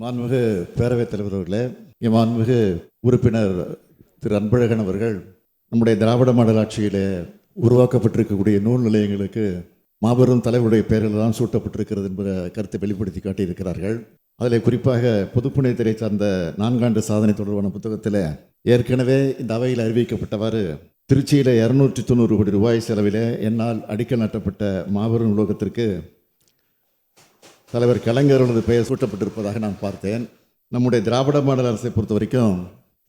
மாண்புமிகு பேரவைத் தலைவர் அவர்களே இங்கே மாண்புமிகு உறுப்பினர் திரு அன்பழகன் அவர்கள் நம்முடைய திராவிட மாடல் ஆட்சியிலே உருவாக்கப்பட்டிருக்கக்கூடிய நூல் நிலையங்களுக்கு மாபெரும் தலைவருடைய பெயரில் தான் சூட்டப்பட்டிருக்கிறது என்ற கருத்தை வெளிப்படுத்தி காட்டியிருக்கிறார்கள். அதில் குறிப்பாக பொதுப்புணியத்துறை சார்ந்த நான்காண்டு சாதனை தொடர்பான புத்தகத்தில் ஏற்கனவே இந்த அவையில் அறிவிக்கப்பட்டவாறு திருச்சியில் இரநூற்றி தொண்ணூறு கோடி ரூபாய் செலவில் என்னால் அடிக்கல் நாட்டப்பட்ட மாபெரும் உலோகத்திற்கு தலைவர் கலைஞர் பெயர் சூட்டப்பட்டிருப்பதாக நான் பார்த்தேன். நம்முடைய திராவிட மாடல் அரசை பொறுத்த வரைக்கும்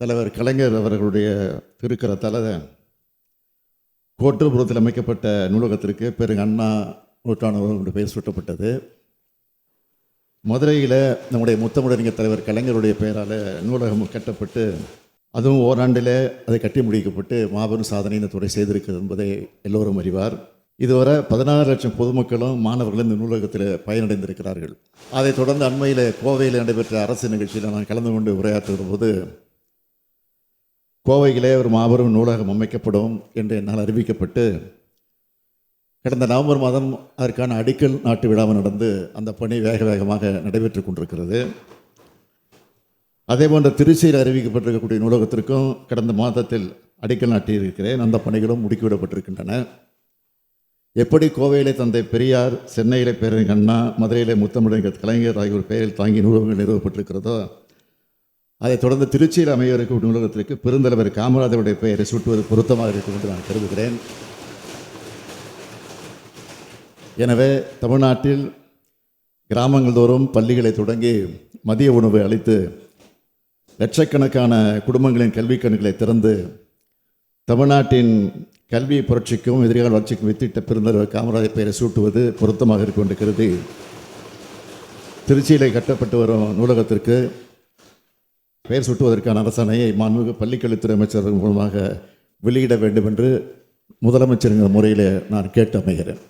தலைவர் கலைஞர் அவர்களுடைய திருக்கரத்தால் கோட்டுபுரத்தில் அமைக்கப்பட்ட நூலகத்திற்கு பெருங்க அண்ணா நூற்றாண்டு பெயர் சூட்டப்பட்டது. மதுரையில் நம்முடைய முத்தமிழறிஞர் தலைவர் கலைஞருடைய பெயரால் நூலகம் கட்டப்பட்டு அதுவும் ஓராண்டில் அதை கட்டி முடிக்கப்பட்டு மாபெரும் சாதனை இந்த துறை செய்திருக்கிறது என்பதை எல்லோரும் அறிவார். இதுவரை பதினாறு லட்சம் பொதுமக்களும் மாணவர்களும் இந்த நூலகத்தில் பயனடைந்திருக்கிறார்கள். அதைத் தொடர்ந்து அண்மையில் கோவையில் நடைபெற்ற அரசு நிகழ்ச்சியில் நான் கலந்து கொண்டு உரையாற்றுகிற போது கோவையிலே ஒரு மாபெரும் நூலகம் அமைக்கப்படும் என்று என்னால் அறிவிக்கப்பட்டு கடந்த நவம்பர் மாதம் அதற்கான அடிக்கல் நாட்டு விழாவும் நடந்து அந்த பணி வேக வேகமாக நடைபெற்று கொண்டிருக்கிறது. அதே போன்ற திருச்சியில் அறிவிக்கப்பட்டிருக்கக்கூடிய நூலகத்திற்கும் கடந்த மாதத்தில் அடிக்கல் நாட்டியிருக்கிறேன். அந்த பணிகளும் முடுக்கிவிடப்பட்டிருக்கின்றன. எப்படி கோவையிலே தந்தை பெரியார் சென்னையிலே பேரறிஞர் அண்ணா மதுரையிலே முத்தமிழர் கலைஞர் ஆகியோர் பெயரில் தாங்கி நூலகங்கள் நிறுவப்பட்டிருக்கிறதோ அதைத் தொடர்ந்து திருச்சியில் அமைய நூலகத்திற்கு பெருந்தலைவர் காமராஜருடைய பெயரை சூட்டுவது பொருத்தமாக இருக்கும் என்று நான் கருதுகிறேன். எனவே தமிழ்நாட்டில் கிராமங்கள் தோறும் பள்ளிகளை தொடங்கி மதிய உணவு அளித்து லட்சக்கணக்கான குடும்பங்களின் கல்விக் கண்களை திறந்து தமிழ்நாட்டின் கல்வி புரட்சிக்கும் எதிர்கால வளர்ச்சிக்கும் வித்திட்ட பெருந்தலைவர் காமராஜர் பெயரை சூட்டுவது பொருத்தமாக இருக்கும் என்று கருதி திருச்சியில் கட்டப்பட்டு வரும் நூலகத்திற்கு பெயர் சூட்டுவதற்கான அரசாணையை மாண்புமிகு பள்ளிக்கல்வித்துறை அமைச்சர்கள் மூலமாக வெளியிட வேண்டும் என்று முதலமைச்சருங்கிற முறையில் நான் கேட்டு அமைகிறேன்.